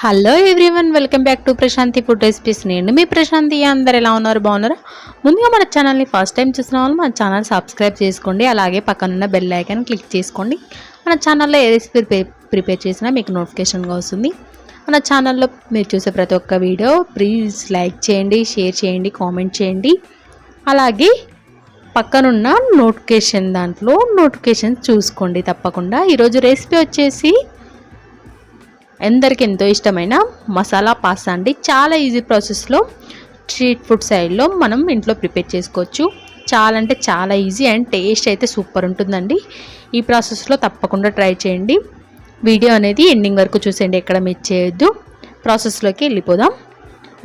Hello everyone welcome back to Prashanti food recipes నేను మీ ప్రశాంతి అందరు ఎలా ఉన్నారు? బాగున్నారా? ముందుగా మన ఛానల్ని ఫస్ట్ టైం చూసిన వాళ్ళు మన ఛానల్ సబ్స్క్రైబ్ చేసుకోండి. అలాగే పక్కనున్న బెల్ ఐకాన్ క్లిక్ చేసుకోండి. మన ఛానల్లో ఏ రెసిపీ ప్రిపేర్ చేసినా మీకు నోటిఫికేషన్గా వస్తుంది. మన ఛానల్లో మీరు చూసే ప్రతి ఒక్క వీడియో ప్లీజ్ లైక్ చేయండి షేర్ చేయండి కామెంట్ చేయండి. అలాగే పక్కనున్న నోటిఫికేషన్ దాంట్లో నోటిఫికేషన్ చూసుకోండి తప్పకుండా. ఈరోజు రెసిపీ వచ్చేసి ఎందరికి ఎంతో ఇష్టమైన మసాలా పాస్తా అండి. చాలా ఈజీ ప్రాసెస్లో స్ట్రీట్ ఫుడ్ సైడ్లో మనం ఇంట్లో ప్రిపేర్ చేసుకోవచ్చు. చాలా అంటే చాలా ఈజీ అండ్ టేస్ట్ అయితే సూపర్ ఉంటుందండి. ఈ ప్రాసెస్లో తప్పకుండా ట్రై చేయండి. వీడియో అనేది ఎండింగ్ వరకు చూసేయండి ఎక్కడ మిస్ చేయొద్దు. ప్రాసెస్లోకి వెళ్ళిపోదాం.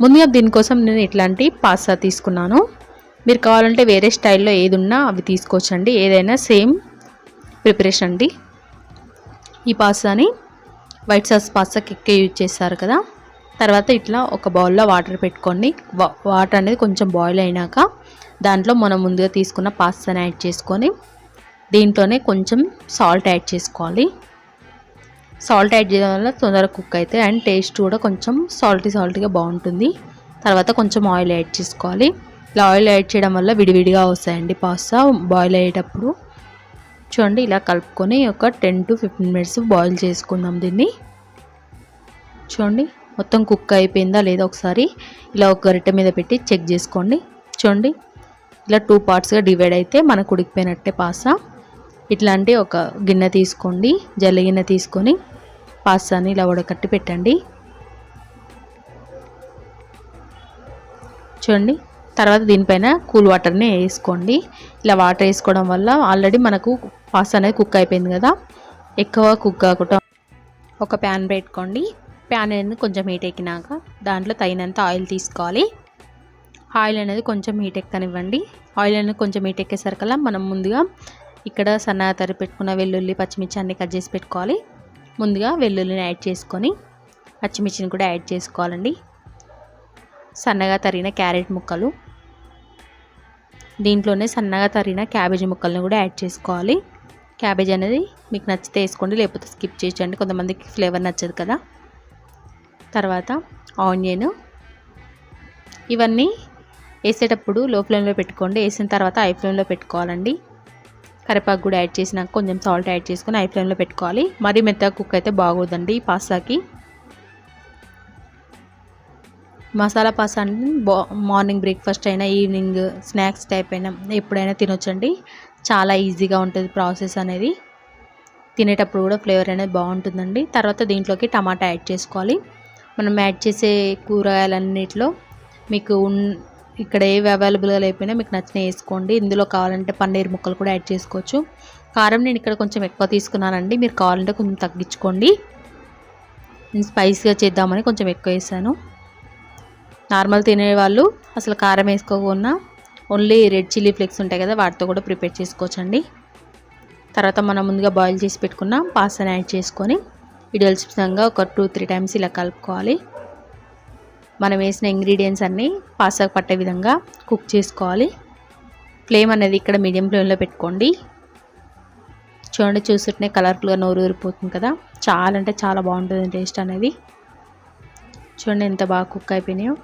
ముందుగా దీనికోసం నేను ఇట్లాంటి పాస్తా తీసుకున్నాను. మీరు కావాలంటే వేరే స్టైల్లో ఏది ఉన్నా అవి తీసుకోవచ్చండి. ఏదైనా సేమ్ ప్రిపరేషన్ అండి. ఈ పాస్తాని వైట్ సాస్ పాస్తాకి ఎక్కే యూజ్ చేస్తారు కదా. తర్వాత ఇట్లా ఒక బౌల్లో వాటర్ పెట్టుకోండి. వా- వాటర్ అనేది కొంచెం బాయిల్ అయినాక దాంట్లో మనం ముందుగా తీసుకున్న పాస్తాని యాడ్ చేసుకొని దీంట్లోనే కొంచెం సాల్ట్ యాడ్ చేసుకోవాలి. సాల్ట్ యాడ్ చేయడం వల్ల తొందరగా కుక్ అవుతాయి అండ్ టేస్ట్ కూడా కొంచెం సాల్టీ సాల్ట్గా బాగుంటుంది. తర్వాత కొంచెం ఆయిల్ యాడ్ చేసుకోవాలి. ఇలా ఆయిల్ యాడ్ చేయడం వల్ల విడివిడిగా వస్తాయండి పాస్తా బాయిల్ అయ్యేటప్పుడు. చూడండి ఇలా కలుపుకొని ఒక ten to fifteen minutes boil చేసుకుందాం దీన్ని. చూడండి మొత్తం కుక్ అయిపోయిందా లేదా ఒకసారి. ఇలా ఒక గరిటె మీద పెట్టి చెక్ చేసుకోండి. చూడండి ఇలా టూ పార్ట్స్గా డివైడ్ అయితే మనకు ఉడికిపోయినట్టే పాస్తా. ఇట్లాంటి ఒక గిన్నె తీసుకోండి జల్లి గిన్నె తీసుకొని పాస్తాని ఇలా ఉడకట్టి పెట్టండి. చూడండి తర్వాత దీనిపైన కూల్ వాటర్ని వేసుకోండి. ఇలా వాటర్ వేసుకోవడం వల్ల ఆల్రెడీ మనకు ఫాస్ట్ అనేది కుక్ అయిపోయింది కదా. ఎక్కువ కుక్ కాకుండా ఒక ప్యాన్ పెట్టుకోండి. ప్యాన్ అనేది కొంచెం హీట్ ఎక్కినాక దాంట్లో తగినంత ఆయిల్ తీసుకోవాలి. ఆయిల్ అనేది కొంచెం హీట్ ఎక్కనివ్వండి. ఆయిల్ అనేది కొంచెం హీట్ ఎక్కేసరికల్లా మనం ముందుగా ఇక్కడ సన్నగా తరి పెట్టుకున్న వెల్లుల్లి పచ్చిమిర్చి అన్ని కట్ చేసి పెట్టుకోవాలి. ముందుగా వెల్లుల్లిని యాడ్ చేసుకొని పచ్చిమిర్చిని కూడా యాడ్ చేసుకోవాలండి. సన్నగా తరిగిన క్యారెట్ ముక్కలు. దీంట్లోనే సన్నగా తరిగిన క్యాబేజీ ముక్కలను కూడా యాడ్ చేసుకోవాలి. క్యాబేజ్ అనేది మీకు నచ్చితే వేసుకోండి లేకపోతే స్కిప్ చేయండి కొంతమందికి ఫ్లేవర్ నచ్చదు కదా. తర్వాత ఆనియన్. ఇవన్నీ వేసేటప్పుడు లో ఫ్లేమ్లో పెట్టుకోండి. వేసిన తర్వాత ఐ ఫ్లేమ్లో పెట్టుకోవాలండి. కరివేపాకు కూడా యాడ్ చేసినాక కొంచెం సాల్ట్ యాడ్ చేసుకొని ఐ ఫ్లేమ్లో పెట్టుకోవాలి. మరీ మెత్తగా కుక్ అయితే బాగోదండి పాస్తాకి. మసాలా పాస్ అంటే బా మార్నింగ్ బ్రేక్ఫాస్ట్ అయినా ఈవినింగ్ స్నాక్స్ టైప్ అయినా ఎప్పుడైనా తినొచ్చండి. చాలా ఈజీగా ఉంటుంది ప్రాసెస్ అనేది. తినేటప్పుడు కూడా ఫ్లేవర్ అనేది బాగుంటుందండి. తర్వాత దీంట్లోకి టమాటా యాడ్ చేసుకోవాలి. మనం యాడ్ చేసే కూరగాయలన్నిటిలో మీకు ఉన్ ఇక్కడ ఏవి అవైలబుల్గా లేకపోయినా మీకు నచ్చిన వేసుకోండి. ఇందులో కావాలంటే పన్నీర్ ముక్కలు కూడా యాడ్ చేసుకోవచ్చు. కారం నేను ఇక్కడ కొంచెం ఎక్కువ తీసుకున్నానండి. మీరు కావాలంటే కొంచెం తగ్గించుకోండి. నేను స్పైసీగా చేద్దామని కొంచెం ఎక్కువ వేసాను. నార్మల్ తినేవాళ్ళు అసలు కారం వేసుకోకుండా ఓన్లీ రెడ్ చిల్లీ ఫ్లేక్స్ ఉంటాయి కదా వాటితో కూడా ప్రిపేర్ చేసుకోవచ్చండి. తర్వాత మనం ముందుగా బాయిల్ చేసి పెట్టుకున్న పాస్తాని యాడ్ చేసుకొని ఇడియల్స్ విధంగా ఒక టూ త్రీ టైమ్స్ ఇలా కలుపుకోవాలి. మనం వేసిన ఇంగ్రీడియంట్స్ అన్నీ పాస్తాకు పట్టే విధంగా కుక్ చేసుకోవాలి. ఫ్లేమ్ అనేది ఇక్కడ మీడియం ఫ్లేమ్లో పెట్టుకోండి. చూడండి చూస్తుంటే కలర్ఫుల్గా నోరు ఊరిపోతుంది కదా. చాలా అంటే చాలా బాగుంటుంది టేస్ట్ అనేది. చూడండి ఎంత బాగా కుక్ అయిపోయినాయో.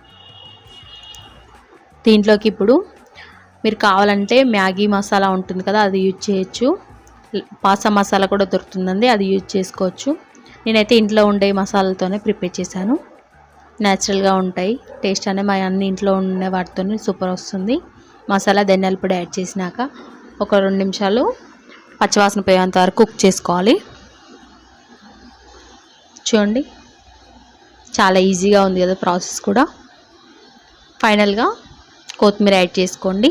దీంట్లోకి ఇప్పుడు మీరు కావాలంటే మ్యాగీ మసాలా ఉంటుంది కదా అది యూజ్ చేయొచ్చు. పాసా మసాలా కూడా దొరుకుతుందండి అది యూజ్ చేసుకోవచ్చు. నేనైతే ఇంట్లో ఉండే మసాలాతోనే ప్రిపేర్ చేశాను. న్యాచురల్గా ఉంటాయి టేస్ట్ అనేది మా అన్ని ఇంట్లో ఉండే వాటితోనే సూపర్ వస్తుంది. మసాలా ధనియాల పొడి యాడ్ చేసినాక ఒక రెండు నిమిషాలు పచ్చివాసన పోయేంత వరకు కుక్ చేసుకోవాలి. చూడండి చాలా ఈజీగా ఉంది కదా ప్రాసెస్ కూడా. ఫైనల్గా కొత్తిమీర యాడ్ చేసుకోండి.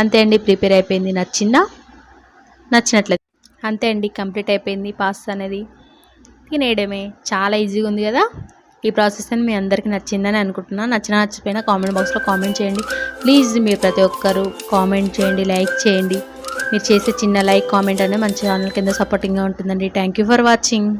అంతే అండి ప్రిపేర్ అయిపోయింది నచ్చిందా నచ్చినట్లయితే. అంతే అండి కంప్లీట్ అయిపోయింది పాస్తా అనేది. తినేయడమే చాలా ఈజీగా ఉంది కదా. ఈ ప్రాసెస్ అని మీ అందరికీ నచ్చిందని అనుకుంటున్నాను నచ్చినా నచ్చిపోయినా కామెంట్ బాక్స్లో కామెంట్ చేయండి. ప్లీజ్ మీరు ప్రతి ఒక్కరు కామెంట్ చేయండి లైక్ చేయండి. మీరు చేసే చిన్న లైక్ కామెంట్ అనేది మన ఛానల్ కింద సపోర్టింగ్గా ఉంటుందండి. Thank you for watching.